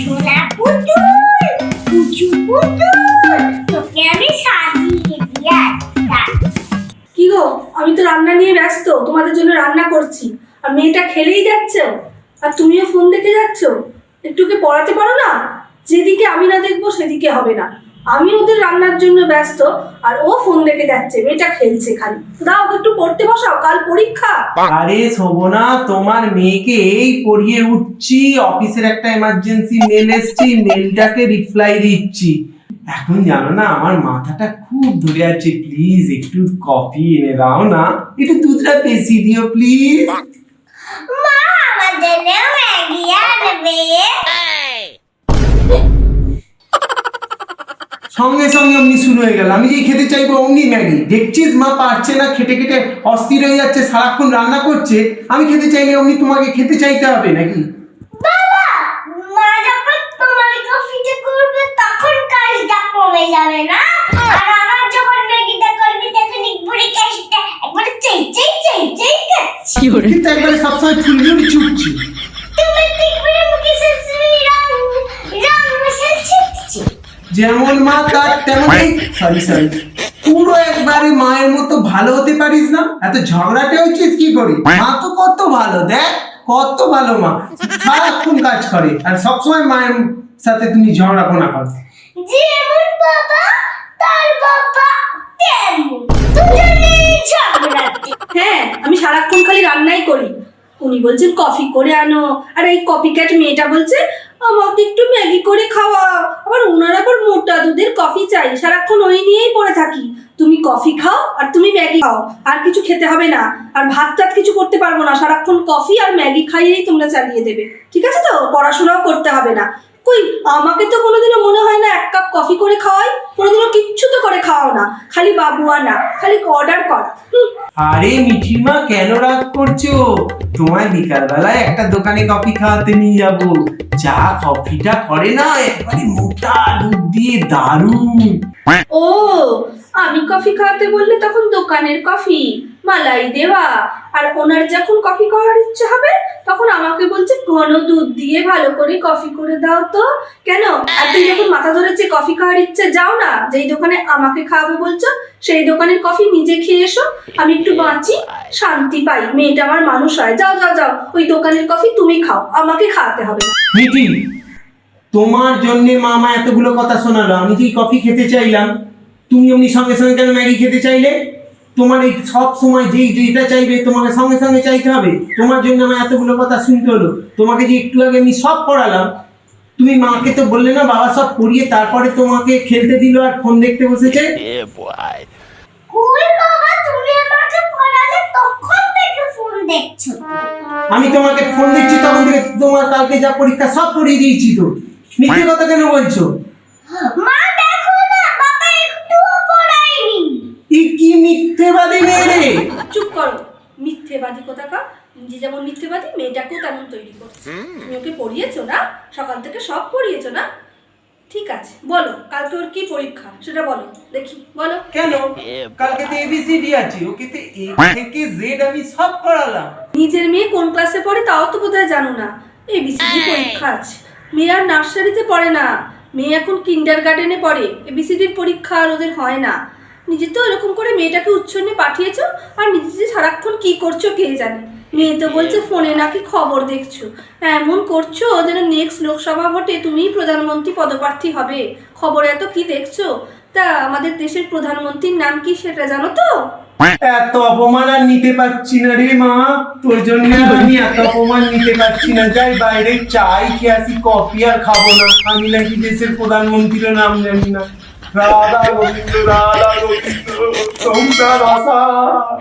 সোনা পুতুল, কুচু পুতুল, তোকে আমি সাজিয়ে দিয়ে কি গো, আমি তো রান্না নিয়ে ব্যস্ত, তোমাদের জন্য রান্না করছি। আর মেয়েটা খেলেই যাচ্ছ। আর তুমিও ফোন দেখে যাচ্ছ? একটুকে পড়াতে পারো না? যেদিকে আমি না দেখব, সেদিকে হবে না। আমি ওদের রান্নার জন্য ব্যস্ত আর ও ফোন দেখে যাচ্ছে মেয়েটা খেলছে খালি। দাও ওকে একটু পড়তে বসাও কাল পরীক্ষা। আরে শোভনা তোমার মেয়েকে এই পড়িয়ে উঠছি অফিসের একটা এমার্জেন্সি মেল এসছি মেলটাকে রিপ্লাই দিচ্ছি। এখন জানো না আমার মাথাটা খুব ধরে আছে প্লিজ একটু কফি এনে দাও না। একটু দুধটা বেশি দিও প্লিজ সঙ্গে সঙ্গে অমনি শুরু হয়ে গেল। আমি যেই খেতে চাইব অমনি ম্যাগি। দেখছিস মা পারছে না খেটে খেটে অস্থির হয়ে যাচ্ছে সারাক্ষণ রান্না করছে। আমি খেতে চাইলে অমনি তোমাকে খেতে চাইতে হবে নাকি? বাবা মা যখন তোমার কফিটা করবে তখন কাজটা কমে যাবে না? আর আমার যখন ম্যাগিটা করবি তখন একবারে কাজটা একবারে চাই চাই চাই চাই করছি। কিন্তু একবারে সবসময় ফুলগুলি যেমন মা তার তেমনই সরি সরি পুরো একবারে মায়ের মতো ভালো হতে পারিস না? এত ঝগড়াটে হচ্ছিস কি করি? মা তো কত ভালো দেখ কত ভালো মা। সারাক্ষণ কাজ করে। আর সবসময় মায়ের সাথে তুমি ঝগড়া কোনা করো। যেমন বাবা তার বাবা হ্যাঁ আমি সারাক্ষণ খালি রান্নাই করি। উনি বলছেন কফি করে আনো। আর এই কপি ক্যাট মেয়েটা বলছে আমাকে একটু ম্যাগি করে খাওয়া। আবার ওনার আবার মোটা দুধের কফি চাই, সারাক্ষণ ওই নিয়েই পড়ে থাকি। তুমি কফি খাও আর তুমি ম্যাগি খাও, আর কিছু খেতে হবে না। আর ভাত টাত কিছু করতে পারব না, সারাক্ষণ কফি আর ম্যাগি খাইয়েই তোমরা চালিয়ে দেবে। ঠিক আছে তো? পড়াশোনাও করতে হবে না। কই, আমাকে তো কোনোদিনও মনে হয় না এক কাপ কফি করে খাওয়াই, কোনোদিনও কিচ্ছু খাওয়াও না খালি বাবু আনা খালি অর্ডার করা। আরে মিঠিমা কেন রাগ করছ? তোমায় বিকাল বেলায় একটা দোকানে কফি খাওয়াতে নিয়ে যাব। যা কফিটা করে না একবারে মোটা দুধ দিয়ে দারুণ। ও আমি কফি খাওয়াতে বললে তখন দোকানের কফি মালাই দেওয়া আর ওনার যখন কফি করার ইচ্ছে হবে তখন আমাকে বলছে, ঘন দুধ দিয়ে ভালো করে কফি করে দাও তো। কেন? আর তুই যখন মাথা ধরেছে কফি খাওয়ার ইচ্ছে, যাও না। যেই দোকানে আমাকে খাওয়াবে বলছো, সেই দোকানের কফি নিজে খেয়ে এসো। আমি একটু বাঁচি, শান্তি পাই। মেয়েটা আমার মানুষ হয়। যাও যাও যাও। ওই দোকানের কফি তুমি খাও। আমাকে খাওয়াতে হবে মিঠি তোমার জন্য মামা এতগুলো কথা শোনালো। আমি যেই কফি খেতে চাইলাম, তুমি অমনি সঙ্গে সঙ্গে কেন ম্যাগি খেতে চাইলে? তোমার এই সব সময় যেই যেটা চাইবে তোমাকে সঙ্গে সঙ্গে চাইতে হবে। তোমার জন্য আমার এতগুলো কথা শুনতে হলো। তোমাকে যে একটু আগে আমি সব পড়ালাম তুমি মাকে তো বললে না বাবা সব পড়িয়ে তারপরে তোমাকে খেলতে দিল আর ফোন দেখতে বসেছে। কই বাবা তুমি আমাকে পড়ালে তখন থেকে ফোন দেখছ। আমি তোমাকে ফোন দিচ্ছি তখন থেকে তোমার কালকে যা পরীক্ষা সব পড়িয়ে দিয়েছি তো। মিথ্যে কথা কেন বলছো? মা মিথ্যেবাদী মেয়ে রে চুপ করো। মিথ্যেবাদী কোথাকা? নিজে যেমন মিথ্যেবাদী মেয়েটাকেও তেমন তৈরি করছে। তুমি ওকে পড়িয়েছো না? সকাল থেকে সব পড়িয়েছো না? ঠিক আছে বলো কালকে ওর কি পরীক্ষা? সেটা বলো দেখি বলো। কেন? কালকে তো এবিসিডি আছে ওকে তো এ থেকে জেড আমি সব করালাম। নিজের মেয়ে কোন ক্লাসে পড়ে তাও তো বোধহয় জানো না। এবিসিডি পরীক্ষা আছে। মেয়ে আর নার্সারিতে পড়ে না। মেয়ে এখন কিন্ডার গার্ডেনে পড়ে। এবিসিডির পরীক্ষা আর ওদের হয় না। নিজে তো এরকম করে মেয়েটাকে উচ্ছন্নে পাঠিয়েছো? আর নিজে যে সারাক্ষণ কি করছ কে জানে? মেয়ে তো বলছে ফোনে নাকি খবর দেখছ। এমন করছ যেন নেক্সট লোকসভা ভোটে তুমিই প্রধানমন্ত্রী পদপ্রার্থী হবে। খবরে এত কি দেখছ? তা আমাদের দেশের প্রধানমন্ত্রীর নাম কি সেটা জানো তো? এত অপমান আর নিতে পারছি না রে মা। তোর জন্য আমি এত অপমান নিতে পারছি না। যাই বাইরে চাই খেয়ে আসি কফি আর খাব না। আমি নাকি দেশের প্রধানমন্ত্রীর নাম জানি না। 나나 고민드 나다 고민드 정달아사.